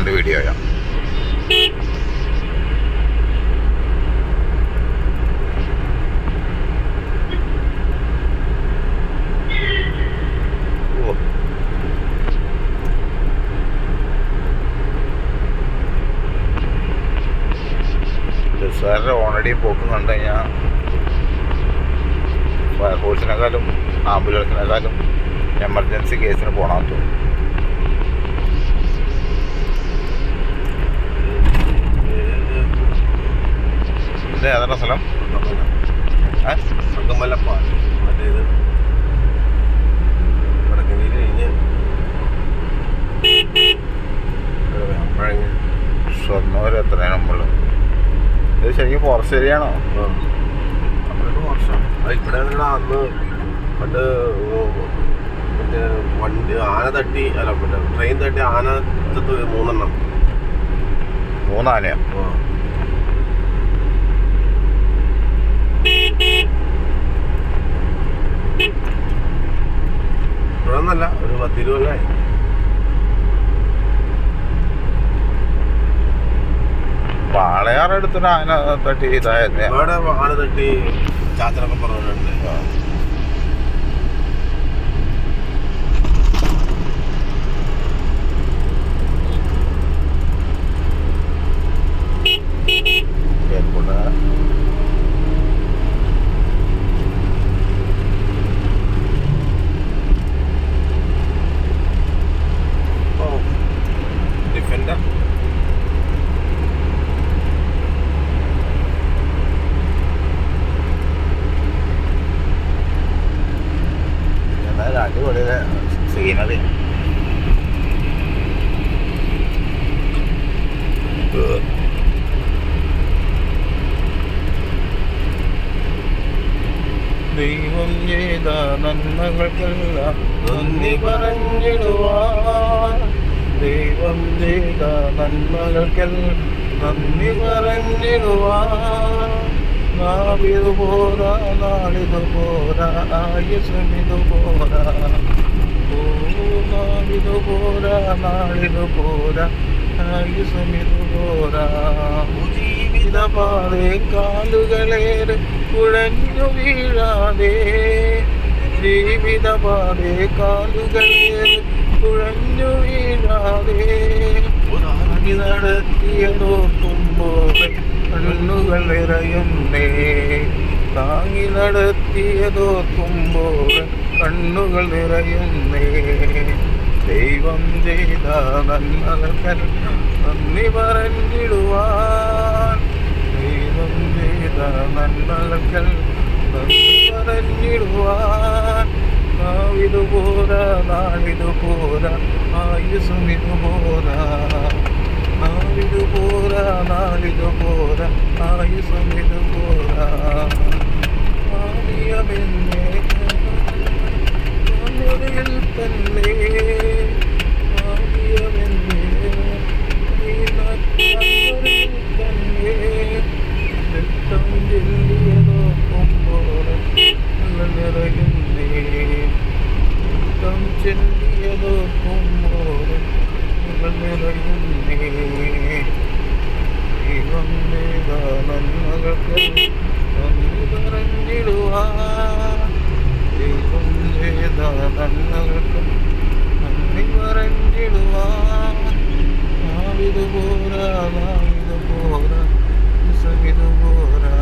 രണ്ട് വീഡിയോയാണ് സാറിന്റെ ഓണടി പോക്കും കണ്ടു കഴിഞ്ഞാൽ ഫയർഫോഴ്സിനെക്കാളും ആംബുലൻസിനെക്കാളും എമർജൻസി കേസിന് പോകണമെന്ന് തോന്നുന്നു. ഇത് ഏതാണ് സ്ഥലം? സംഗമലപ്പാൽ മറ്റേത്. വടക്കഞ്ചേരി കഴിഞ്ഞ് അപ്പോഴങ്ങ് ഷൊർണൂർ എത്രയാണ് നമ്മൾ ഇത് ശരിക്കും ഫോറസ്റ്റ് ഏരിയ ആണോ? നമ്മളൊരു വർഷം അത് ഇവിടെ അന്ന് പണ്ട് മറ്റേ വണ്ടി ആന തട്ടി അല്ല മറ്റേ ട്രെയിൻ തട്ടി ആന മൂന്നെണ്ണം. മൂന്നാനയോ? ആ. ഇവിടെ ഒന്നല്ല ഒരു പത്തിരുപല്ലായി വാളയാർ എടുത്തിട്ട് അങ്ങനെ തട്ടി ഇതായത് ഇവിടെ ആന തട്ടി ചാച്ചനൊക്കെ പറഞ്ഞിട്ടുണ്ട് നന്മകൾക്കെല്ലാം നന്ദി പറഞ്ഞിടുവാൻ. ദൈവം ചെയ്ത നന്മകൾക്കെല്ലാം നന്ദി പറഞ്ഞിടുവാൻ. നാവിതു പോരാ നാളിതു പോരാ ആയുസമിതു പോരാ. ഓ നാവിതു പോരാ നാളിതു പോരാ ആയുസമിതു പോരാ. ജീവിത പാതേ കാലുകളേറെ കുഴഞ്ഞു വീഴാതെ ജീവിത കാലുകളെ കുഴഞ്ഞു വീഴാതെ ഉണങ്ങി നടത്തിയ നോക്കുമ്പോൾ കണ്ണുകൾ നിറയുന്നേ. താങ്ങി നടത്തിയതോക്കുമ്പോൾ കണ്ണുകൾ നിറയുന്നേ. ദൈവം ചെയ്ത നന്മകൾക്ക് നന്ദി പറഞ്ഞിടുവാൻ. ദൈവം ചെയ്ത നന്മകൾക്ക് നന്ദി പറഞ്ഞിടുവാൻ നാവിതു പോരാ നാളിതു പോരാ ആയുസുമിതു പോരാ നാളിതു പോരാ നാളിതു പോരാ ആയുസുമിതു പോരാ ആദ്യമെന്നെ നിറയുന്നേ ദൈവം നന്മകൾക്ക് നന്ദി പറഞ്ഞിടുവാൻ ദൈവം ചെയ്ത നന്മകൾക്ക് നന്ദി പറഞ്ഞിടുവാൻ നാവിതു പോരാ നാവിതു പോരാ വിസവിതു പോരാ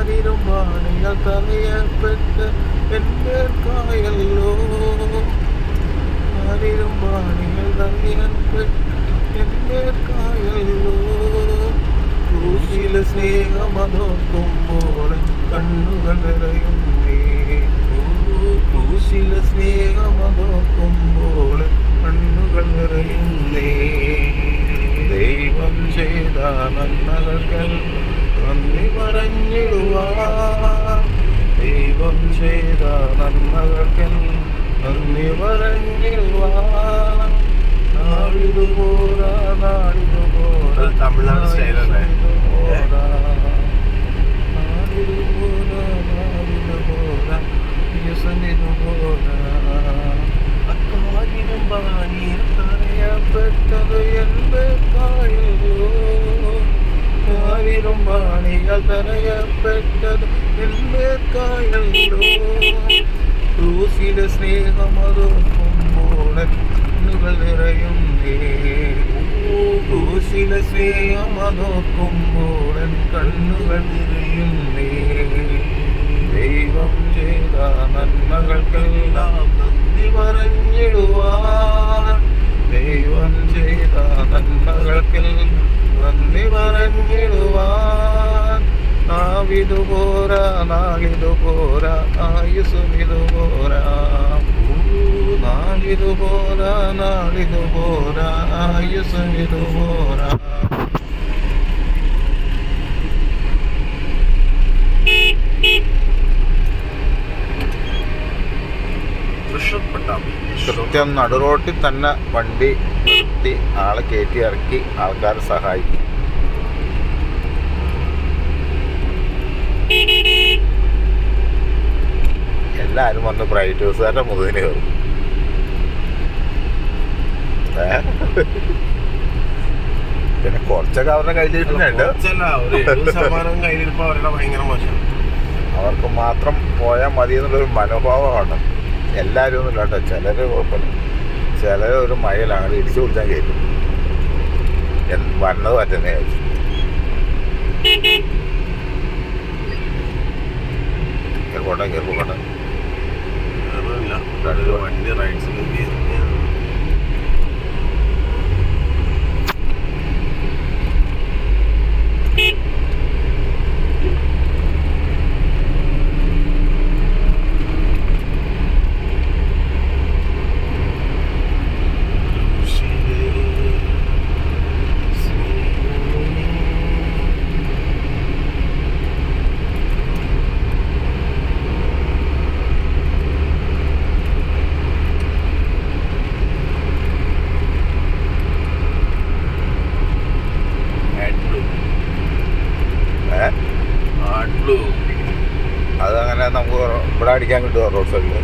കാലിലും വാണികൾ തലയപ്പെട്ട് എന്റെ കായല്ലോ. കാലിലും വാണികൾ തലയപ്പെട്ട് എന്റെ കായല്ലോ. ക്രൂശിലെ സ്നേഹമതോക്കുമ്പോൾ കണ്ണുകൾ നിറയുന്നേ ക്രൂശിലെ സ്നേഹമതോക്കുമ്പോൾ കണ്ണുകൾ നിറയുന്നേ ദൈവം ചെയ്ത പറഞ്ഞിടുവാൻ ദൈവം ചെയ്ത നന്മകൾക്ക് നന്ദി പറഞ്ഞിടുവാൻ. നാളിതു പോരാ നാളിതു പോരാ അത് തമിഴ്നാട് സ്റ്റൈലല്ലേ? പോരാ നാളിതു പോരാ നാളിതു പോരാ യസനിതു പോരാ അക്കാര്യം പാനീർ തറയപ്പെട്ട പാണികൾ തനയപ്പെട്ടത് ക്രൂസിലെ സ്നേഹമതൊക്കുമ്പോഴൻ കണ്ണുകൾ നിറയുന്നേ. ക്രൂസിലെ സ്നേഹമതൊക്കുമ്പോഴൻ കണ്ണുകൾ നിറയുന്നേ. ദൈവം ചെയ്ത നന്മകൾക്കെല്ലാം നന്ദി പറഞ്ഞിടുവാൻ ദൈവം ചെയ്ത നന്മകൾക്കെല്ലാം നന്ദി പറഞ്ഞിടുവാൻ നാളിതു പോരാ ആയുസുമിതു പോരാ നാളിതു പോരാ നാളിതു പോരാ ആയുസുമിതു പോരാ തൃശ്ശൂർ പട്ടാമ്പി. കൃത്യം നടുറോട്ടിൽ തന്നെ വണ്ടി നിർത്തി ആളെ കയറ്റി ഇറക്കി. ആൾക്കാരെ സഹായിക്കും. എല്ലാരും വന്ന് പ്രൈവറ്റ് ബസ്സുകാരുടെ മുതുകിന് കയറും? പിന്നെ കുറച്ചൊക്കെ അവരുടെ മോശം. അവർക്ക് മാത്രം പോയാൽ മതി എന്നുള്ളൊരു മനോഭാവമാണ്. എല്ലാവരും ഒന്നും കേട്ടോ ചിലർ കുഴപ്പമില്ല. ചിലർ ഒരു മയിലാണ് ഇടിച്ചു കുടിച്ചാൽ എന്ത് വന്നത് പറ്റുന്നേ കേൾക്കോട്ടെ കേൾക്കോട്ടെ ഒരു വണ്ടി റൈഡ്സിലേക്ക് നമുക്ക് ഇവിടെ അടിക്കാൻ കിട്ടുമോ റോഡ് സൈഡിൽ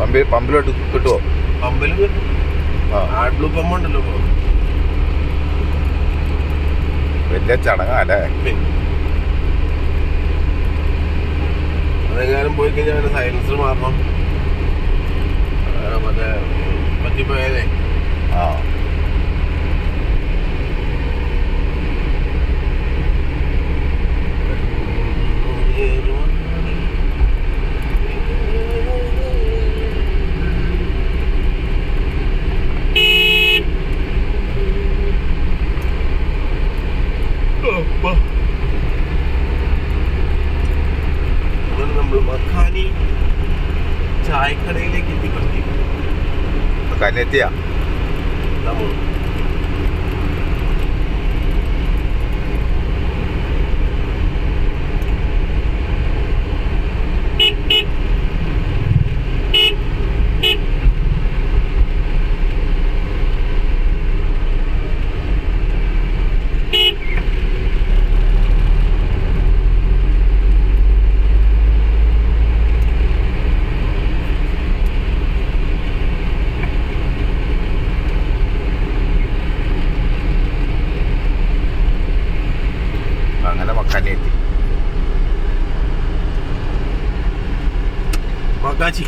പമ്പിൽ പമ്പിലോട്ട് കിട്ടുമോ പമ്പിൽ കിട്ടും. ആഡ്ലു പമ്പ് ഉണ്ടല്ലോ. വലിയ ചടങ്ങാല്ലേ? അതെങ്ങാനും പോയി കഴിഞ്ഞാൽ സൈലൻസർ മാറണം. മറ്റേ പറ്റിപ്പോയാലേ. ആ. ചായക്കടയിലേക്ക് എത്തിക്കൊണ്ടി കന്നെത്തിയാ നമ്മൾ അങ്ങനെ 安静